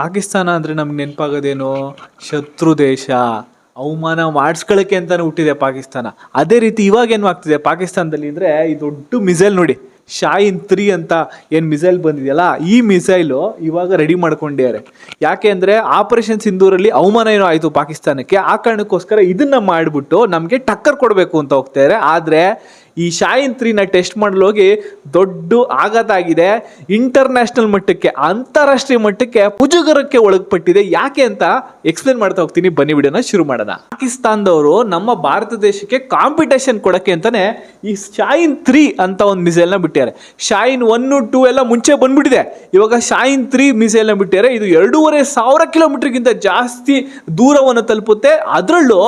ಪಾಕಿಸ್ತಾನ ಅಂದರೆ ನಮ್ಗೆ ನೆನಪಾಗೋದೇನು? ಶತ್ರು ದೇಶ. ಅವಮಾನ ಮಾಡಿಸ್ಕೊಳ್ಳೋಕೆ ಅಂತಲೇ ಹುಟ್ಟಿದೆ ಪಾಕಿಸ್ತಾನ. ಅದೇ ರೀತಿ ಇವಾಗ ಏನು ಆಗ್ತಿದೆ? ಪಾಕಿಸ್ತಾನದಲ್ಲಿ ಅಂದರೆ ಈ ದೊಡ್ಡ ಮಿಸೈಲ್ ನೋಡಿ ಶಾಯಿನ್ ತ್ರೀ ಅಂತ ಏನು ಮಿಸೈಲ್ ಬಂದಿದೆಯಲ್ಲ, ಈ ಮಿಸೈಲು ಇವಾಗ ರೆಡಿ ಮಾಡ್ಕೊಂಡಿದ್ದಾರೆ. ಯಾಕೆ ಅಂದರೆ ಆಪರೇಷನ್ ಸಿಂಧೂರಲ್ಲಿ ಅವಮಾನ ಏನೋ ಆಯಿತು ಪಾಕಿಸ್ತಾನಕ್ಕೆ, ಆ ಕಾರಣಕ್ಕೋಸ್ಕರ ಇದನ್ನು ಮಾಡಿಬಿಟ್ಟು ನಮಗೆ ಟಕ್ಕರ್ ಕೊಡಬೇಕು ಅಂತ ಹೋಗ್ತಾರೆ ಆದರೆ ಈ ಶಾಯಿನ್ ತ್ರೀನ ಟೆಸ್ಟ್ ಮಾಡಲು ಹೋಗಿ ದೊಡ್ಡ ಆಘಾತ ಆಗಿದೆ ಇಂಟರ್ನ್ಯಾಷನಲ್ ಮಟ್ಟಕ್ಕೆ, ಅಂತಾರಾಷ್ಟ್ರೀಯ ಮಟ್ಟಕ್ಕೆ ಪುಜುಗರಕ್ಕೆ ಒಳಗಪಟ್ಟಿದೆ. ಯಾಕೆ ಅಂತ ಎಕ್ಸ್ಪ್ಲೇನ್ ಮಾಡ್ತಾ ಹೋಗ್ತೀನಿ. ಬನ್ನಿ ವಿಡಿಯೋನ ಶುರು ಮಾಡೋಣ. ಪಾಕಿಸ್ತಾನದವರು ನಮ್ಮ ಭಾರತ ದೇಶಕ್ಕೆ ಕಾಂಪಿಟೇಷನ್ ಕೊಡಕ್ಕೆ ಅಂತಾನೆ ಈ ಶಾಯಿನ್ ತ್ರೀ ಅಂತ ಒಂದು ಮಿಸೈಲ್ನ ಬಿಟ್ಟಿದ್ದಾರೆ. ಶಾಯಿನ್ ಒನ್ ಟೂ ಎಲ್ಲ ಮುಂಚೆ ಬಂದ್ಬಿಟ್ಟಿದೆ. ಇವಾಗ ಶಾಯಿನ್ ತ್ರೀ ಮಿಸೈಲ್ನ ಬಿಟ್ಟಿದ್ದಾರೆ. ಇದು ಎರಡೂವರೆ ಸಾವಿರ ಕಿಲೋಮೀಟರ್ಗಿಂತ ಜಾಸ್ತಿ ದೂರವನ್ನು ತಲುಪುತ್ತೆ. ಅದರಲ್ಲೂ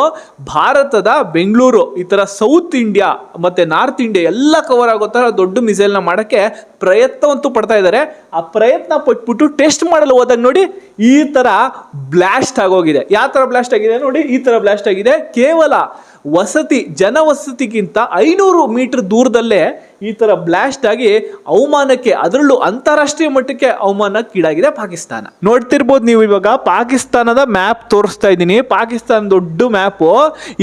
ಭಾರತದ ಬೆಂಗಳೂರು, ಈ ಥರ ಸೌತ್ ಇಂಡಿಯಾ ಮತ್ತೆ ನಾರ್ತ್ ಇಂಡಿಯಾ ಎಲ್ಲ ಕವರ್ ಆಗೋ ಥರ ದೊಡ್ಡ ಮಿಸೈಲ್ನ ಮಾಡೋಕ್ಕೆ ಪ್ರಯತ್ನವಂತೂ ಪಡ್ತಾ ಇದ್ದಾರೆ ಆ ಪ್ರಯತ್ನ ಪಟ್ಬಿಟ್ಟು ಟೆಸ್ಟ್ ಮಾಡಲು ಹೋದಾಗ ನೋಡಿ ಈ ಥರ ಬ್ಲಾಸ್ಟ್ ಆಗೋಗಿದೆ. ಯಾವ ಥರ ಬ್ಲಾಸ್ಟ್ ಆಗಿದೆ ನೋಡಿ, ಈ ಥರ ಬ್ಲಾಸ್ಟ್ ಆಗಿದೆ. ಕೇವಲ ವಸತಿ, ಜನವಸತಿಗಿಂತ ಐನೂರು ಮೀಟರ್ ದೂರದಲ್ಲೇ ಈ ಥರ ಬ್ಲಾಸ್ಟ್ ಆಗಿ ಅವಮಾನಕ್ಕೆ, ಅದರಲ್ಲೂ ಅಂತಾರಾಷ್ಟ್ರೀಯ ಮಟ್ಟಕ್ಕೆ ಅವಮಾನಕ್ಕೀಡಾಗಿದೆ ಪಾಕಿಸ್ತಾನ. ನೋಡ್ತಿರ್ಬೋದು ನೀವು ಇವಾಗ ಪಾಕಿಸ್ತಾನದ ಮ್ಯಾಪ್ ತೋರಿಸ್ತಾ ಇದ್ದೀನಿ. ಪಾಕಿಸ್ತಾನ ದೊಡ್ಡ ಮ್ಯಾಪು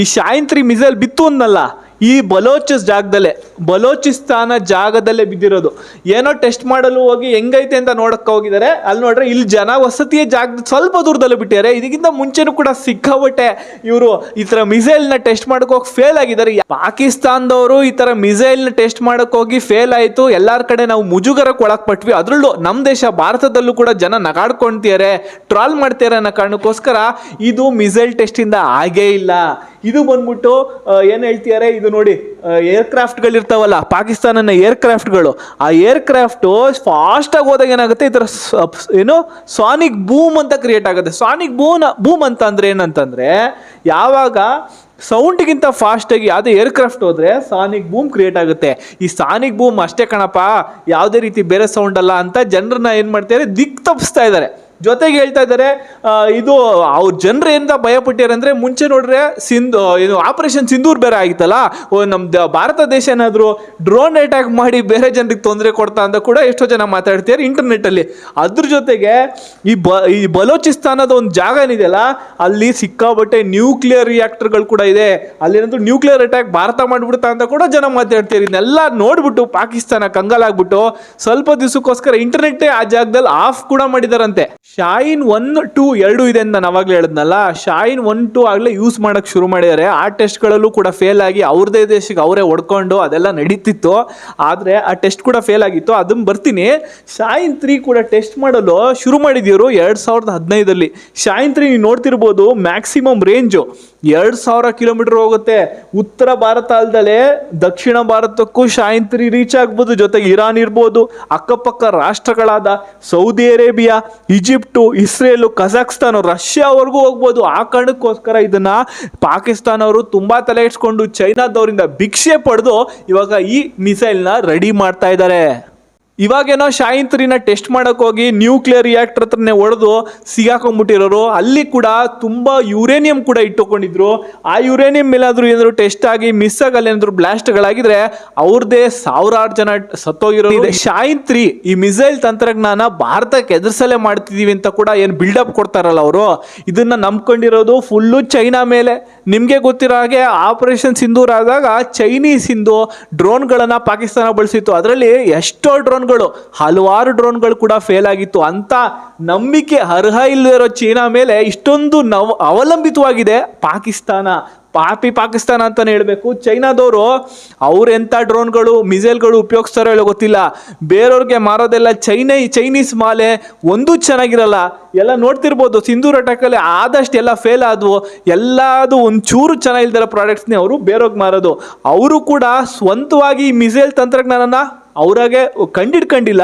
ಈ ಶಾಯಂತ್ರಿ ತ್ರೀ ಮಿಸೈಲ್ ಬಿತ್ತು ಅನ್ನಲ್ಲ ಈ ಬಲೋಚಿಸ್ ಜಾಗದಲ್ಲೇ ಬಲೋಚಿಸ್ತಾನ ಜಾಗದಲ್ಲೇ ಬಿದ್ದಿರೋದು. ಏನೋ ಟೆಸ್ಟ್ ಮಾಡಲು ಹೋಗಿ ಹೆಂಗೈತೆ ಅಂತ ನೋಡಕ್ಕೆ ಹೋಗಿದ್ದಾರೆ. ಅಲ್ಲಿ ನೋಡ್ರೆ ಇಲ್ಲಿ ಜನ ವಸತಿಯ ಜಾಗದ ಸ್ವಲ್ಪ ದೂರದಲ್ಲೂ ಬಿಟ್ಟಿದ್ದಾರೆ. ಇದಕ್ಕಿಂತ ಮುಂಚೆನೂ ಕೂಡ ಸಿಕ್ಕಾಬಟ್ಟೆ ಇವರು ಈ ತರ ಮಿಸೈಲ್ನ ಟೆಸ್ಟ್ ಹೋಗಿ ಫೇಲ್ ಆಗಿದ್ದಾರೆ. ಪಾಕಿಸ್ತಾನದವರು ಈ ತರ ಮಿಸೈಲ್ನ ಟೆಸ್ಟ್ ಹೋಗಿ ಫೇಲ್ ಆಯಿತು. ಎಲ್ಲಾರ ಕಡೆ ನಾವು ಮುಜುಗರಕ್ಕೆ ಒಳಗ್ ಪಟ್ವಿ. ಅದರಲ್ಲೂ ನಮ್ಮ ದೇಶ ಭಾರತದಲ್ಲೂ ಕೂಡ ಜನ ನಗಾಡ್ಕೊಂತಿದ್ದಾರೆ, ಟ್ರಾಲ್ ಮಾಡ್ತಿದ್ದಾರೆ ಅನ್ನೋ ಕಾರಣಕ್ಕೋಸ್ಕರ ಇದು ಮಿಸೈಲ್ ಟೆಸ್ಟ್ ಇಂದ ಆಗೇ ಇಲ್ಲ. ಇದು ಬಂದ್ಬಿಟ್ಟು ಏನು ಹೇಳ್ತಿದ್ದಾರೆ ಇದು ನೋಡಿ ಏರ್ಕ್ರಾಫ್ಟ್ಗಳು ಇರ್ತಾವಲ್ಲ ಪಾಕಿಸ್ತಾನನ ಏರ್ಕ್ರಾಫ್ಟ್ಗಳು ಆ ಏರ್ಕ್ರಾಫ್ಟು ಫಾಸ್ಟ್ ಆಗಿ ಹೋದಾಗ ಏನಾಗುತ್ತೆ? ಈ ಥರ ಏನು? ಸಾನಿಕ್ ಬೂಮ್ ಅಂತ ಕ್ರಿಯೇಟ್ ಆಗುತ್ತೆ. ಸಾನಿಕ್ ಬೂಮ್ ಬೂಮ್ ಅಂತ ಅಂದ್ರೆ ಏನಂತಂದ್ರೆ, ಯಾವಾಗ ಸೌಂಡ್ಗಿಂತ ಫಾಸ್ಟಾಗಿ ಯಾವುದೇ ಏರ್ಕ್ರಾಫ್ಟ್ ಹೋದ್ರೆ ಸಾನಿಕ್ ಬೂಮ್ ಕ್ರಿಯೇಟ್ ಆಗುತ್ತೆ. ಈ ಸಾನಿಕ್ ಬೂಮ್ ಅಷ್ಟೇ ಕಣಪ್ಪ, ಯಾವುದೇ ರೀತಿ ಬೇರೆ ಸೌಂಡ್ ಅಲ್ಲ ಅಂತ ಜನರನ್ನ ಏನು ಮಾಡ್ತಾರೆ ದಿಕ್ ತಪ್ಪಿಸ್ತಾ ಇದ್ದಾರೆ. ಜೊತೆಗೆ ಹೇಳ್ತಾ ಇದ್ದಾರೆ ಇದು ಅವ್ರ ಜನರಿಂದ ಅಂದ್ರೆ ಮುಂಚೆ ನೋಡ್ರೆ ಸಿಂಧು ಇದು ಆಪರೇಷನ್ ಸಿಂಧೂರ್ ಬೇರೆ ಆಗಿತ್ತಲ್ಲ ನಮ್ಮ ಭಾರತ ದೇಶ ಏನಾದರೂ ಡ್ರೋನ್ ಅಟ್ಯಾಕ್ ಮಾಡಿ ಬೇರೆ ಜನರಿಗೆ ತೊಂದರೆ ಕೊಡ್ತಾ ಅಂತ ಕೂಡ ಎಷ್ಟೋ ಜನ ಮಾತಾಡ್ತಿದ್ದಾರೆ ಇಂಟರ್ನೆಟ್ ಅಲ್ಲಿ. ಅದ್ರ ಜೊತೆಗೆ ಈ ಬ, ಈ ಬಲೋಚಿಸ್ತಾನದ ಒಂದು ಜಾಗ ಏನಿದೆಯಲ್ಲ, ಅಲ್ಲಿ ಸಿಕ್ಕಾಬಟ್ಟೆ ನ್ಯೂಕ್ಲಿಯರ್ ರಿಯಾಕ್ಟರ್ಗಳು ಕೂಡ ಇದೆ. ಅಲ್ಲೇನಾದ್ರು ನ್ಯೂಕ್ಲಿಯರ್ ಅಟ್ಯಾಕ್ ಭಾರತ ಮಾಡ್ಬಿಡ್ತಾ ಅಂತ ಕೂಡ ಜನ ಮಾತಾಡ್ತಿದ್ದಾರೆ ಇದನ್ನೆಲ್ಲ ನೋಡ್ಬಿಟ್ಟು ಪಾಕಿಸ್ತಾನ ಕಂಗಾಲಾಗ್ಬಿಟ್ಟು ಸ್ವಲ್ಪ ದಿವಸಕ್ಕೋಸ್ಕರ ಇಂಟರ್ನೆಟ್ ಆ ಜಾಗದಲ್ಲಿ ಆಫ್ ಕೂಡ ಮಾಡಿದಾರಂತೆ. ಶಾಯಿನ್ ಒನ್ ಟೂ ಎರಡು ಇದೆ ಅಂತ ನಾನು ಅವಾಗಲೇ ಹೇಳಿದ್ನಲ್ಲ ಶಾಯಿನ್ ಒನ್ ಟೂ ಆಗಲೇ ಯೂಸ್ ಮಾಡಕ್ ಶುರು ಮಾಡಿದ್ದಾರೆ ಆ ಟೆಸ್ಟ್ಗಳಲ್ಲೂ ಕೂಡ ಫೇಲ್ ಆಗಿ ಅವ್ರದೇ ದೇಶಕ್ಕೆ ಅವರೇ ಹೊಡ್ಕೊಂಡು ಅದೆಲ್ಲ ನಡೀತಿತ್ತು. ಆದರೆ ಆ ಟೆಸ್ಟ್ ಕೂಡ ಫೇಲ್ ಆಗಿತ್ತು. ಅದನ್ನ ಬರ್ತೀನಿ. ಶಾಯಿನ್ ತ್ರೀ ಕೂಡ ಟೆಸ್ಟ್ ಮಾಡಲು ಶುರು ಮಾಡಿದ್ಯವರು ಎರಡು ಸಾವಿರದ ಹದಿನೈದಲ್ಲಿ. ಶಾಯಿನ್ ತ್ರೀ ನೀವು ನೋಡ್ತಿರ್ಬೋದು ಮ್ಯಾಕ್ಸಿಮಮ್ ರೇಂಜು ಎರಡು ಸಾವಿರ ಕಿಲೋಮೀಟರ್ ಹೋಗುತ್ತೆ. ಉತ್ತರ ಭಾರತ ಅಲ್ದಲೆ ದಕ್ಷಿಣ ಭಾರತಕ್ಕೂ ಶಾಯಿನ್ ತ್ರೀ ರೀಚ್ ಆಗ್ಬೋದು. ಜೊತೆಗೆ ಇರಾನ್ ಇರ್ಬೋದು. ಅಕ್ಕಪಕ್ಕ ರಾಷ್ಟ್ರಗಳಾದ Saudi Arabia Egypt Israel, Kazakhstan, ರಷ್ಯಾವರೆಗೂ ಹೋಗ್ಬೋದು. ಆ ಕಾರಣಕ್ಕೋಸ್ಕರ ಇದನ್ನ ಪಾಕಿಸ್ತಾನ ಅವರು ತುಂಬಾ ತಲೆ ಇಟ್ಕೊಂಡು ಚೈನಾದವರಿಂದ ಭಿಕ್ಷೆ ಪಡೆದು ಇವಾಗ ಈ ಮಿಸೈಲ್ನ ರೆಡಿ ಮಾಡ್ತಾ ಇದ್ದಾರೆ. ಇವಾಗೇನೋ ಶಾಯಿನ್ ತ್ರೀನ ಟೆಸ್ಟ್ ಮಾಡೋಕ್ಕೋಗಿ ಹೋಗಿ ನ್ಯೂಕ್ಲಿಯರ್ ರಿಯಾಕ್ಟರ್ ಹತ್ರನೇ ಒಡೆದು ಸಿಗಾಕೊಂಡ್ಬಿಟ್ಟಿರೋರು ಅಲ್ಲಿ ಕೂಡ ತುಂಬಾ ಯುರೇನಿಯಂ ಕೂಡ ಇಟ್ಟುಕೊಂಡಿದ್ರು. ಆ ಯುರೇನಿಯಂ ಮೇಲಾದರೂ ಏನಾದರೂ ಟೆಸ್ಟ್ ಆಗಿ ಮಿಸ್ ಆಗಲ್ಲ ಏನಾದರೂ ಬ್ಲಾಸ್ಟ್ಗಳಾಗಿದ್ರೆ ಅವ್ರದೇ ಸಾವಿರಾರು ಜನ ಸತ್ತೋಗಿರೋ ಶಾಯಿನ್ ತ್ರೀ ಈ ಮಿಸೈಲ್ ತಂತ್ರಜ್ಞಾನ ಭಾರತಕ್ಕೆ ಎದುರಿಸಲೇ ಮಾಡ್ತಿದ್ದೀವಿ ಅಂತ ಕೂಡ ಏನು ಬಿಲ್ಡಪ್ ಕೊಡ್ತಾರಲ್ಲ ಅವರು. ಇದನ್ನ ನಂಬ್ಕೊಂಡಿರೋದು ಫುಲ್ಲು ಚೈನಾ ಮೇಲೆ. ನಿಮಗೆ ಗೊತ್ತಿರೋ ಹಾಗೆ ಆಪರೇಷನ್ ಸಿಂಧೂರ್ ಆದಾಗ ಚೈನೀಸ್ ಇಂದು ಡ್ರೋನ್ಗಳನ್ನು ಪಾಕಿಸ್ತಾನ ಬಳಸಿತ್ತು. ಅದರಲ್ಲಿ ಎಷ್ಟೋ ಡ್ರೋನ್ಗಳು, ಹಲವಾರು ಡ್ರೋನ್ಗಳು ಕೂಡ ಫೇಲ್ ಆಗಿತ್ತು. ಅಂತ ನಂಬಿಕೆ, ಅರ್ಹ ಇಲ್ಲದಿರೋ ಚೀನಾ ಮೇಲೆ ಇಷ್ಟೊಂದು ನವ, ಅವಲಂಬಿತವಾಗಿದೆ ಪಾಕಿಸ್ತಾನ. ಪಾಪಿ ಪಾಕಿಸ್ತಾನ ಅಂತಲೇ ಹೇಳಬೇಕು. ಚೈನಾದವರು ಅವ್ರು ಎಂಥ ಡ್ರೋನ್ಗಳು, ಮಿಸೈಲ್ಗಳು ಉಪಯೋಗಿಸ್ತಾರೋ ಹೇಳೋ ಗೊತ್ತಿಲ್ಲ. ಬೇರೆಯವ್ರಿಗೆ ಮಾರೋದೆಲ್ಲ ಚೈನೈ, ಚೈನೀಸ್ ಮಾಲೆ, ಒಂದೂ ಚೆನ್ನಾಗಿರಲ್ಲ. ಎಲ್ಲ ನೋಡ್ತಿರ್ಬೋದು. ಸಿಂಧೂರ್ ಅಟ್ಯಾಕಲ್ಲಿ ಆದಷ್ಟು ಎಲ್ಲ ಫೇಲ್ ಆದವು. ಎಲ್ಲದು ಒಂಚೂರು ಚೆನ್ನಾಗಿಲ್ದಿರೋ ಪ್ರಾಡಕ್ಟ್ಸ್ನೇ ಅವರು ಬೇರೆಯವ್ರಿಗೆ ಮಾರೋದು. ಅವರು ಕೂಡ ಸ್ವಂತವಾಗಿ ಮಿಸೈಲ್ ತಂತ್ರಜ್ಞಾನನ ಅವರಾಗೆ ಕಂಡಿಡ್ಕೊಂಡಿಲ್ಲ.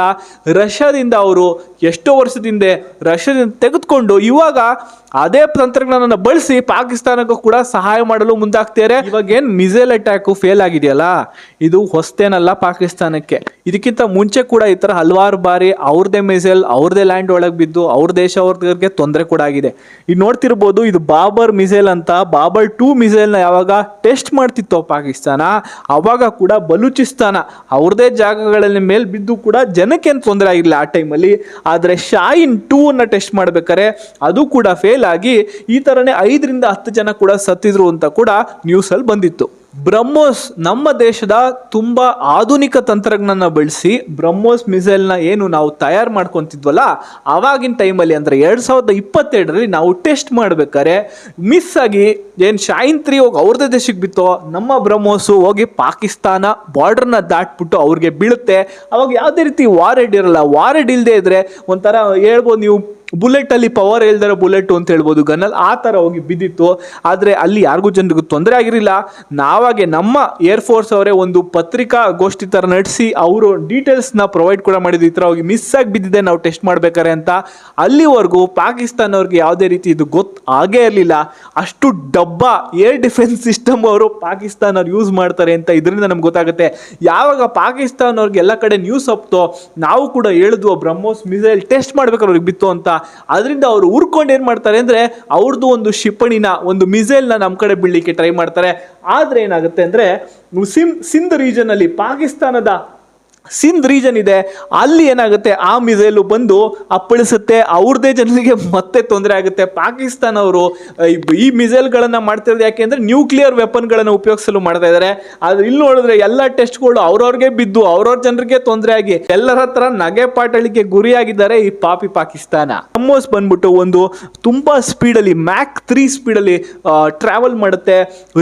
ರಷ್ಯಾದಿಂದ ಅವರು ಎಷ್ಟೋ ವರ್ಷದಿಂದ ರಷ್ಯಾದಿಂದ ತೆಗೆದುಕೊಂಡು ಇವಾಗ ಅದೇ ತಂತ್ರಜ್ಞಾನನ ಬಳಸಿ ಪಾಕಿಸ್ತಾನಕ್ಕೂ ಕೂಡ ಸಹಾಯ ಮಾಡಲು ಮುಂದಾಗ್ತಾರೆ ಇವಾಗ ಏನ್ ಮಿಸೈಲ್ ಅಟ್ಯಾಕ್ ಫೇಲ್ ಆಗಿದೆಯಲ್ಲ? ಇದು ಹೊಸ್ತೇನಲ್ಲ ಪಾಕಿಸ್ತಾನಕ್ಕೆ. ಇದಕ್ಕಿಂತ ಮುಂಚೆ ಕೂಡ ಈ ತರ ಹಲವಾರು ಬಾರಿ ಅವ್ರದೇ ಮಿಸೈಲ್ ಅವ್ರದೇ ಲ್ಯಾಂಡ್ ಒಳಗೆ ಬಿದ್ದು ಅವ್ರ ದೇಶ ಅವ್ರಿಗೆ ತೊಂದರೆ ಕೂಡ ಆಗಿದೆ. ಈಗ ನೋಡ್ತಿರ್ಬೋದು, ಇದು ಬಾಬರ್ ಮಿಸೈಲ್ ಅಂತ ಬಾಬರ್ ಟೂ ಮಿಸೈಲ್ನ ಯಾವಾಗ ಟೆಸ್ಟ್ ಮಾಡ್ತಿತ್ತು ಪಾಕಿಸ್ತಾನ, ಅವಾಗ ಕೂಡ ಬಲೂಚಿಸ್ತಾನ ಅವ್ರದೇ ಜಾಗ ಜಾಗಗಳಲ್ಲಿ ಮೇಲೆ ಬಿದ್ದು ಕೂಡ ಜನಕ್ಕೇನು ತೊಂದರೆ ಆಗಿರಲಿಲ್ಲ ಆ ಟೈಮಲ್ಲಿ ಆದರೆ ಶಾಯಿನ್ ಅನ್ನ ಟೆಸ್ಟ್ ಮಾಡಬೇಕಾರೆ ಅದು ಕೂಡ ಫೇಲ್ ಆಗಿ ಈ ಥರನೇ ಐದರಿಂದ ಹತ್ತು ಜನ ಕೂಡ ಸತ್ತಿದ್ರು ಅಂತ ಕೂಡ ನ್ಯೂಸಲ್ಲಿ ಬಂದಿತ್ತು. ಬ್ರಹ್ಮೋಸ್ ನಮ್ಮ ದೇಶದ ತುಂಬ ಆಧುನಿಕ ತಂತ್ರಜ್ಞಾನ ಬಳಸಿ ಬ್ರಹ್ಮೋಸ್ ಮಿಸೈಲ್ನ ಏನು ನಾವು ತಯಾರು ಮಾಡ್ಕೊತಿದ್ವಲ್ಲ, ಆವಾಗಿನ ಟೈಮಲ್ಲಿ ಅಂದರೆ ಎರಡು ಸಾವಿರದ ಇಪ್ಪತ್ತೆರಡರಲ್ಲಿ ನಾವು ಟೆಸ್ಟ್ ಮಾಡ್ಬೇಕಾದ್ರೆ ಮಿಸ್ ಆಗಿ ಏನು ಶಾಯಿನ್ ತ್ರೀ ಹೋಗಿ ಅವ್ರದ್ದೇ ದೇಶಕ್ಕೆ ಬಿತ್ತೋ ನಮ್ಮ ಬ್ರಹ್ಮೋಸು ಹೋಗಿ ಪಾಕಿಸ್ತಾನ ಬಾರ್ಡರ್ನ ದಾಟ್ಬಿಟ್ಟು ಅವ್ರಿಗೆ ಬೀಳುತ್ತೆ. ಅವಾಗ ಯಾವುದೇ ರೀತಿ ವಾರೆಡ್ ಇರಲ್ಲ. ವಾರೆಡ್ ಇಲ್ಲದೆ ಇದ್ರೆ ಒಂಥರ ಹೇಳ್ಬೋದು ನೀವು ಬುಲೆಟ್ ಅಲ್ಲಿ ಪವರ್ ಇಲ್ದಿರೋ ಬುಲೆಟ್ ಅಂತ ಹೇಳ್ಬೋದು. ಗನ್ನಲ್ಲಿ ಆ ಥರ ಹೋಗಿ ಬಿದ್ದಿತ್ತು. ಆದರೆ ಅಲ್ಲಿ ಯಾರಿಗೂ ಜನರಿಗೂ ತೊಂದರೆ ಆಗಿರಲಿಲ್ಲ. ನಾವಾಗೆ ನಮ್ಮ ಏರ್ ಫೋರ್ಸ್ ಅವರೇ ಒಂದು ಪತ್ರಿಕಾ ಗೋಷ್ಠಿ ಥರ ನಡೆಸಿ ಅವರು ಡೀಟೇಲ್ಸ್ನ ಪ್ರೊವೈಡ್ ಕೂಡ ಮಾಡಿದ್ರು. ಈ ಥರ ಹೋಗಿ ಮಿಸ್ ಆಗಿ ಬಿದ್ದಿದೆ. ನಾವು ಟೆಸ್ಟ್ ಮಾಡ್ಬೇಕಾರೆ ಅಂತ. ಅಲ್ಲಿವರೆಗೂ ಪಾಕಿಸ್ತಾನವ್ರಿಗೆ ಯಾವುದೇ ರೀತಿ ಇದು ಗೊತ್ತು ಆಗೇ ಇರಲಿಲ್ಲ. ಅಷ್ಟು ಡಬ್ಬ ಏರ್ ಡಿಫೆನ್ಸ್ ಸಿಸ್ಟಮ್ ಅವರು ಪಾಕಿಸ್ತಾನವ್ರು ಯೂಸ್ ಮಾಡ್ತಾರೆ ಅಂತ ಇದರಿಂದ ನಮ್ಗೆ ಗೊತ್ತಾಗುತ್ತೆ. ಯಾವಾಗ ಪಾಕಿಸ್ತಾನವ್ರಿಗೆ ಎಲ್ಲ ಕಡೆ ನ್ಯೂಸ್ ಹಪ್ತೋ ನಾವು ಕೂಡ ಹೇಳಿದ್ವು, ಬ್ರಹ್ಮೋಸ್ ಮಿಸೈಲ್ ಟೆಸ್ಟ್ ಮಾಡ್ಬೇಕಾದ್ರೆ ಅವ್ರಿಗೆ ಬಿತ್ತು ಅಂತ. ಅದರಿಂದ ಅವರು ಉರ್ಕೊಂಡು ಏನು ಮಾಡ್ತಾರೆ ಅಂದರೆ ಅವ್ರದ್ದು ಒಂದು ಕ್ಷಿಪಣಿನ, ಒಂದು ಮಿಸೈಲ್ನ ನಮ್ಮ ಕಡೆ ಬೀಳಲಿಕ್ಕೆ ಟ್ರೈ ಮಾಡ್ತಾರೆ. ಆದರೆ ಏನಾಗುತ್ತೆ ಅಂದರೆ ಸಿಮ್ ಸಿಂಧ್ ರೀಜನಲ್ಲಿ ಪಾಕಿಸ್ತಾನದ ಸಿಂಧ್ ರೀಜನ್ ಇದೆ. ಅಲ್ಲಿ ಏನಾಗುತ್ತೆ? ಆ ಮಿಸೈಲು ಬಂದು ಅಪ್ಪಳಿಸುತ್ತೆ. ಅವ್ರದೇ ಜನರಿಗೆ ಮತ್ತೆ ತೊಂದರೆ ಆಗುತ್ತೆ. ಪಾಕಿಸ್ತಾನ ಅವರು ಈ ಮಿಸೈಲ್ಗಳನ್ನು ಮಾಡ್ತಿರೋದು ಯಾಕೆ ಅಂದರೆ ನ್ಯೂಕ್ಲಿಯರ್ ವೆಪನ್ಗಳನ್ನು ಉಪಯೋಗಿಸಲು ಮಾಡ್ತಾ ಇದ್ದಾರೆ ಆದರೆ ಇಲ್ಲಿ ನೋಡಿದ್ರೆ ಎಲ್ಲ ಟೆಸ್ಟ್ಗಳು ಅವ್ರವ್ರಿಗೆ ಬಿದ್ದು, ಅವ್ರವ್ರ ಜನರಿಗೆ ತೊಂದರೆ ಆಗಿ ಎಲ್ಲರ ಹತ್ರ ನಗೆ ಪಾಟಳಿಗೆ ಗುರಿಯಾಗಿದ್ದಾರೆ ಈ ಪಾಪಿ ಪಾಕಿಸ್ತಾನ. ಬ್ರಹ್ಮೋಸ್ ಬಂದ್ಬಿಟ್ಟು ಒಂದು ತುಂಬಾ ಸ್ಪೀಡಲ್ಲಿ ಮ್ಯಾಕ್ ತ್ರೀ ಸ್ಪೀಡಲ್ಲಿ ಟ್ರಾವೆಲ್ ಮಾಡುತ್ತೆ.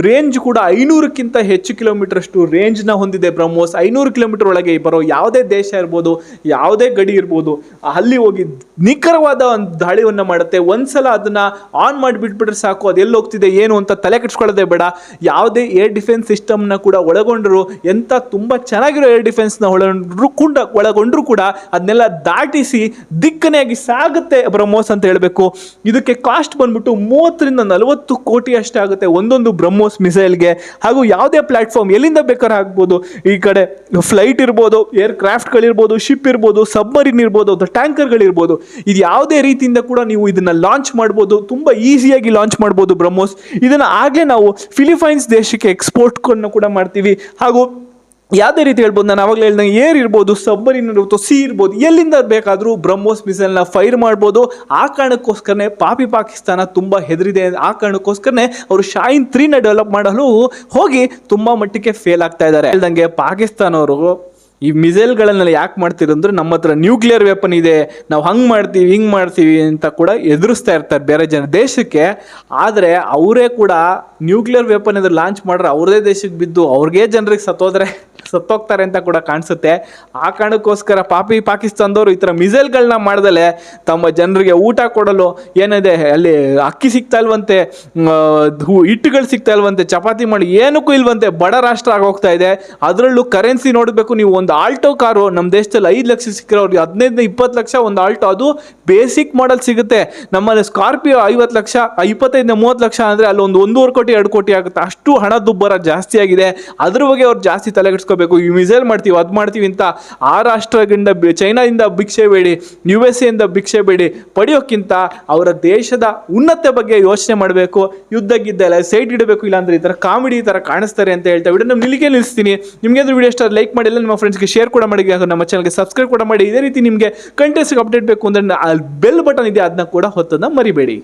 ರೇಂಜ್ ಕೂಡ ಐನೂರಕ್ಕಿಂತ ಹೆಚ್ಚು ಕಿಲೋಮೀಟರ್ ಅಷ್ಟು ರೇಂಜ್ನ ಹೊಂದಿದೆ ಬ್ರಹ್ಮೋಸ್. ಐನೂರು ಕಿಲೋಮೀಟರ್ ಒಳಗೆ ಬರೋ ಯಾವುದೇ ದೇಶ ಇರ್ಬೋದು, ಯಾವುದೇ ಗಡಿ ಇರ್ಬೋದು, ಅಲ್ಲಿ ಹೋಗಿ ನಿಖರವಾದ ಒಂದು ದಾಳಿಯನ್ನು ಮಾಡುತ್ತೆ. ಒಂದ್ಸಲ ಅದನ್ನ ಆನ್ ಮಾಡಿಬಿಟ್ಬಿಟ್ರೆ ಸಾಕು, ಅದು ಎಲ್ಲಿ ಹೋಗ್ತಿದೆ, ಏನು ಅಂತ ತಲೆ ಕೆಡ್ಸ್ಕೊಳ್ಳೋದೇ ಬೇಡ. ಯಾವುದೇ ಏರ್ ಡಿಫೆನ್ಸ್ ಸಿಸ್ಟಮ್ನ ಕೂಡ ಒಳಗೊಂಡರು ಎಂಥ ತುಂಬ ಚೆನ್ನಾಗಿರೋ ಏರ್ ಡಿಫೆನ್ಸ್ನ ಒಳಗೊಂಡ್ರು ಕೂಡ ಒಳಗೊಂಡ್ರು ಕೂಡ ಅದನ್ನೆಲ್ಲ ದಾಟಿಸಿ ದಿಕ್ಕನೆಯಾಗಿ ಸಾಗುತ್ತೆ ಬ್ರಹ್ಮೋಸ್ ಅಂತ ಹೇಳಬೇಕು. ಇದಕ್ಕೆ ಕಾಸ್ಟ್ ಬಂದ್ಬಿಟ್ಟು ಮೂವತ್ತರಿಂದ ನಲವತ್ತು ಕೋಟಿ ಅಷ್ಟಾಗುತ್ತೆ ಒಂದೊಂದು ಬ್ರಹ್ಮೋಸ್ ಮಿಸೈಲ್ಗೆ ಹಾಗೂ ಯಾವುದೇ ಪ್ಲಾಟ್ಫಾರ್ಮ್ ಎಲ್ಲಿಂದ ಬೇಕಾದ್ರೆ ಆಗ್ಬೋದು. ಈ ಕಡೆ ಫ್ಲೈಟ್ ಇರ್ಬೋದು ಏರ್ ಕ್ರಾಫ್ಟ್ಗಳಿರ್ಬೋದು ಶಿಪ್ ಇರ್ಬೋದು ಸಬ್ಮರಿನ್ ಇರ್ಬೋದು, ಅಥವಾ ಟ್ಯಾಂಕರ್ಗಳಿರ್ಬೋದು, ಇದು ಯಾವುದೇ ರೀತಿಯಿಂದ ಕೂಡ ನೀವು ಇದನ್ನ ಲಾಂಚ್ ಮಾಡ್ಬೋದು, ತುಂಬ ಈಸಿಯಾಗಿ ಲಾಂಚ್ ಮಾಡ್ಬೋದು ಬ್ರಹ್ಮೋಸ್. ಇದನ್ನ ಆಗಲೇ ನಾವು ಫಿಲಿಪೈನ್ಸ್ ದೇಶಕ್ಕೆ ಎಕ್ಸ್ಪೋರ್ಟ್ಗಳನ್ನು ಕೂಡ ಮಾಡ್ತೀವಿ. ಹಾಗೂ ಯಾವುದೇ ರೀತಿ ಹೇಳ್ಬೋದು, ನಾನು ಆವಾಗಲೇ ಹೇಳ್ದಂಗೆ ಏರ್ ಇರ್ಬೋದು, ಸಬ್ಮರಿನ್ ಇರ್ಬೋದು, ಸಿ ಇರ್ಬೋದು, ಎಲ್ಲಿಂದ ಬೇಕಾದರೂ ಬ್ರಹ್ಮೋಸ್ ಮಿಸೈಲ್ನ ಫೈರ್ ಮಾಡ್ಬೋದು. ಆ ಕಾರಣಕ್ಕೋಸ್ಕರನೇ ಪಾಪಿ ಪಾಕಿಸ್ತಾನ ತುಂಬ ಹೆದರಿದೆ. ಆ ಕಾರಣಕ್ಕೋಸ್ಕರನೇ ಅವರು ಶಾಯಿನ್ ತ್ರೀನ ಡೆವಲಪ್ ಮಾಡಲು ಹೋಗಿ ತುಂಬ ಮಟ್ಟಿಗೆ ಫೇಲ್ ಆಗ್ತಾ ಇದ್ದಾರೆ. ಹೇಳ್ದಂಗೆ ಪಾಕಿಸ್ತಾನವರು ಈ ಮಿಸೈಲ್ಗಳನ್ನೆಲ್ಲ ಯಾಕೆ ಮಾಡ್ತೀರಿ ಅಂದ್ರೆ ನಮ್ಮ ಹತ್ರ ನ್ಯೂಕ್ಲಿಯರ್ ವೆಪನ್ ಇದೆ, ನಾವು ಹಂಗೆ ಮಾಡ್ತೀವಿ, ಹಿಂಗೆ ಮಾಡ್ತೀವಿ ಅಂತ ಕೂಡ ಎದುರಿಸ್ತಾ ಇರ್ತಾರೆ ಬೇರೆ ಜನ ದೇಶಕ್ಕೆ. ಆದರೆ ಅವರೇ ಕೂಡ ನ್ಯೂಕ್ಲಿಯರ್ ವೆಪನ್ ಇದ್ರೆ ಲಾಂಚ್ ಮಾಡ್ರೆ ಅವ್ರದೇ ದೇಶಕ್ಕೆ ಬಿದ್ದು ಅವ್ರಿಗೆ ಜನರಿಗೆ ಸತ್ತೋದ್ರೆ ಸತ್ತೋಗ್ತಾರೆ ಅಂತ ಕೂಡ ಕಾಣಿಸುತ್ತೆ. ಆ ಕಾರಣಕ್ಕೋಸ್ಕರ ಪಾಪಿ ಪಾಕಿಸ್ತಾನದವರು ಈ ಥರ ಮಿಸೈಲ್ಗಳನ್ನ ಮಾಡ್ದಲೆ ತಮ್ಮ ಜನರಿಗೆ ಊಟ ಕೊಡಲು ಏನಿದೆ, ಅಲ್ಲಿ ಅಕ್ಕಿ ಸಿಗ್ತಾ ಇಲ್ವಂತೆ ಹಿಟ್ಟುಗಳು ಸಿಗ್ತಾ ಇಲ್ವಂತೆ, ಚಪಾತಿ ಮಾಡಿ ಏನಕ್ಕೂ ಇಲ್ವಂತೆ, ಬಡ ರಾಷ್ಟ್ರ ಆಗೋಗ್ತಾ ಇದೆ. ಅದರಲ್ಲೂ ಕರೆನ್ಸಿ ನೋಡಬೇಕು ನೀವು ಒಂದು ಆಲ್ಟೋ ಕಾರು ನಮ್ಮ ದೇಶದಲ್ಲಿ ಐದು ಲಕ್ಷ ಸಿಕ್ಕಿರೋರಿಗೆ ಹದಿನೈದು ಇಪ್ಪತ್ತು ಲಕ್ಷ ಒಂದು ಆಲ್ಟೋ, ಅದು ಬೇಸಿಕ್ ಮಾಡಲ್ ಸಿಗುತ್ತೆ. ನಮ್ಮಲ್ಲಿ ಸ್ಕಾರ್ಪಿಯೋ ಐವತ್ತು ಲಕ್ಷ ಇಪ್ಪತ್ತೈದರಿಂದ ಮೂವತ್ತು ಲಕ್ಷ ಅಂದರೆ ಅಲ್ಲಿ ಒಂದು ಒಂದೂವರೆ ಕೋಟಿ, ಎರಡು ಕೋಟಿ ಆಗುತ್ತೆ. ಅಷ್ಟು ಹಣ ದುಬ್ಬರ ಜಾಸ್ತಿ ಆಗಿದೆ ಅದ್ರ ಬಗ್ಗೆ ಅವ್ರು ಜಾಸ್ತಿ ತಲೆಗೆಡ್ಸ್ಕೋಬೇಕು ಈ ಮಿಸೈಲ್ ಮಾಡ್ತೀವಿ, ಅದು ಮಾಡ್ತೀವಿ ಅಂತ ಆ ರಾಷ್ಟ್ರದಿಂದ ಚೈನಾದಿಂದ ಭಿಕ್ಷೆ ಬೇಡಿ, ಯು ಎಸ್ ಎಯಿಂದ ಭಿಕ್ಷೆ ಬೇಡಿ, ಪಡೆಯೋಕ್ಕಿಂತ ಅವರ ದೇಶದ ಉನ್ನತೆ ಬಗ್ಗೆ ಯೋಚನೆ ಮಾಡಬೇಕು. ಯುದ್ಧ ಗಿದ್ದ ಸೈಟ್ ಇಡಬೇಕು, ಇಲ್ಲಾಂದ್ರೆ ಈ ಥರ ಕಾಮಿಡಿ ಈ ಥರ ಕಾಣಿಸ್ತಾರೆ ಅಂತ ಹೇಳ್ತಾ ವಿಡಿಯೋ ನಮ್ಮ ನಿಲ್ಲಿಗೆ ನಿಲ್ಲಿಸ್ತೀನಿ. ನಿಮಗೆ ಅದು ವಿಡಿಯೋ ಇಷ್ಟ ಲೈಕ್ ಮಾಡಿಲ್ಲ ನಿಮ್ಮ ಫ್ರೆಂಡ್ಸ್ಗೆ ಶೇರ್ ಕೂಡ ಮಾಡಿ, ಹಾಗೂ ನಮ್ಮ ಚಾನಲ್ಗೆ ಸಬ್ಸ್ಕ್ರೈಬ್ ಕೂಡ ಮಾಡಿ. ಇದೇ ರೀತಿ ನಿಮಗೆ ಕಂಟೆಸ್ಟ್ಗೆ ಅಪ್ಡೇಟ್ ಬೇಕು ಅಂದರೆ ಬೆಲ್ ಬಟನ್ ಇದೆ ಅದನ್ನ ಕೂಡ ಹೊತ್ತನ್ನು ಮರಿಬೇಡಿ.